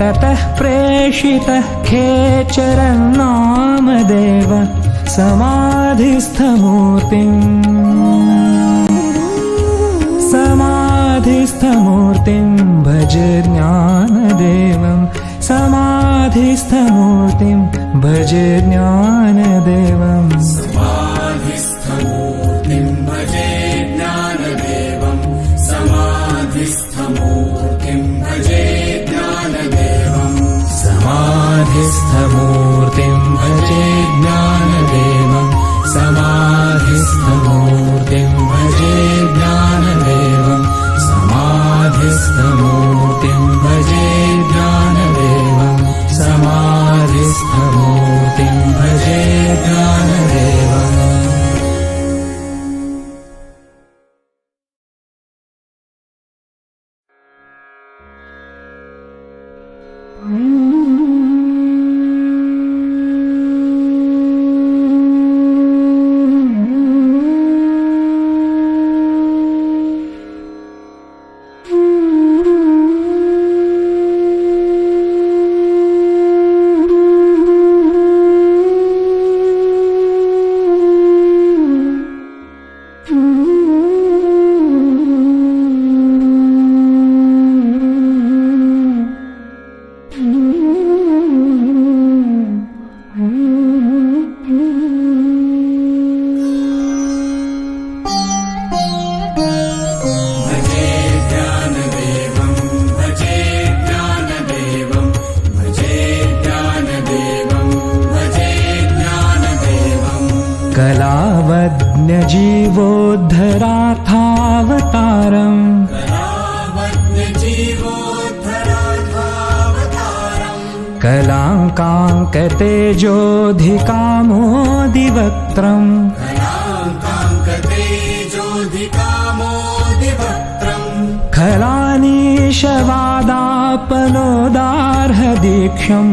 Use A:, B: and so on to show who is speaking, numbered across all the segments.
A: ततः प्रेषितः खेचरं नामदेव समाधिस्थमूर्तिम्। समाधिस्थमूर्तिं भज ज्ञानदेवं समाधिस्थमूर्तिं भज ज्ञानदेवम् कलावज्ञजीवोद्धरार्थावतारम् कलाङ्काङ्कतेजोऽधिकामोदिवक्त्रम् खलानीशवादापनोदार्हदीक्षम्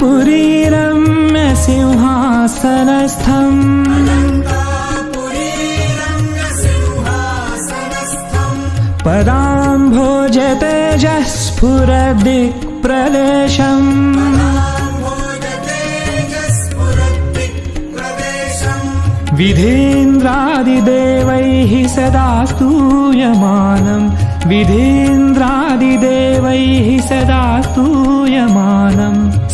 A: अलङ्कारपुरीरम्य सिंहासनस्थम्। पदाम्भोजतेजः स्फुरदिक्प्रदेशम् विधीन्द्रादिदेवैः सदा स्तूयमानम्। विधीन्द्रादिदेवैः सदा स्तूयमानम्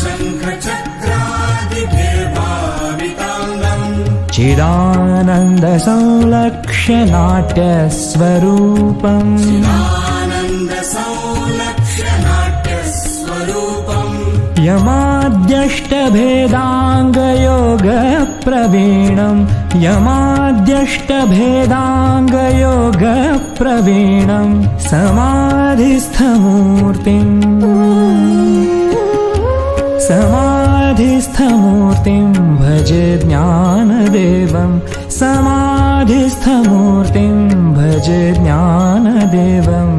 A: शङ्खचक्रादिभिर्भाविताङ्गम् चिदानन्दसंलक्ष्य नाट्यस्वरूपम् यमाद्यष्टभेदाङ्गयोगप्रवीणम् यमाद्यष्टभेदाङ्गयोगप्रवीणम् समाधिस्थमूर्तिम् समाधिस्थमूर्तिं भजे ज्ञानदेवं समाधिस्थमूर्तिं भजे ज्ञानदेवम्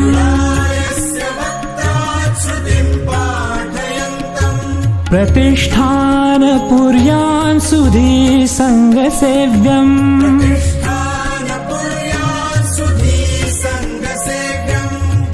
A: लुलायस्य वक्त्राच्युतिं पाठयन्तम्। प्रतिष्ठानपुर्यान् सुधी सङ्गसेव्यम्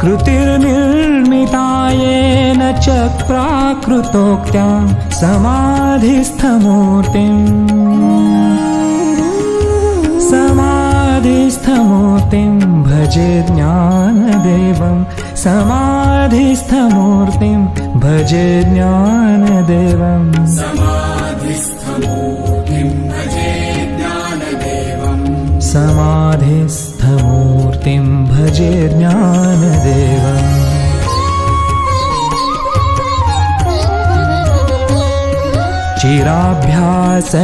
A: कृतिर्निर्मितायेन च प्राकृतोक्त्या समाधिस्थमूर्तिम् समाधिस्थमूर्तिं भजे ज्ञानदेवं। समाधिस्थमूर्तिं भजे ज्ञानदेवम् समाधिस्थमूर्तिं भजे ज्ञानदेवम् चिराभ्यास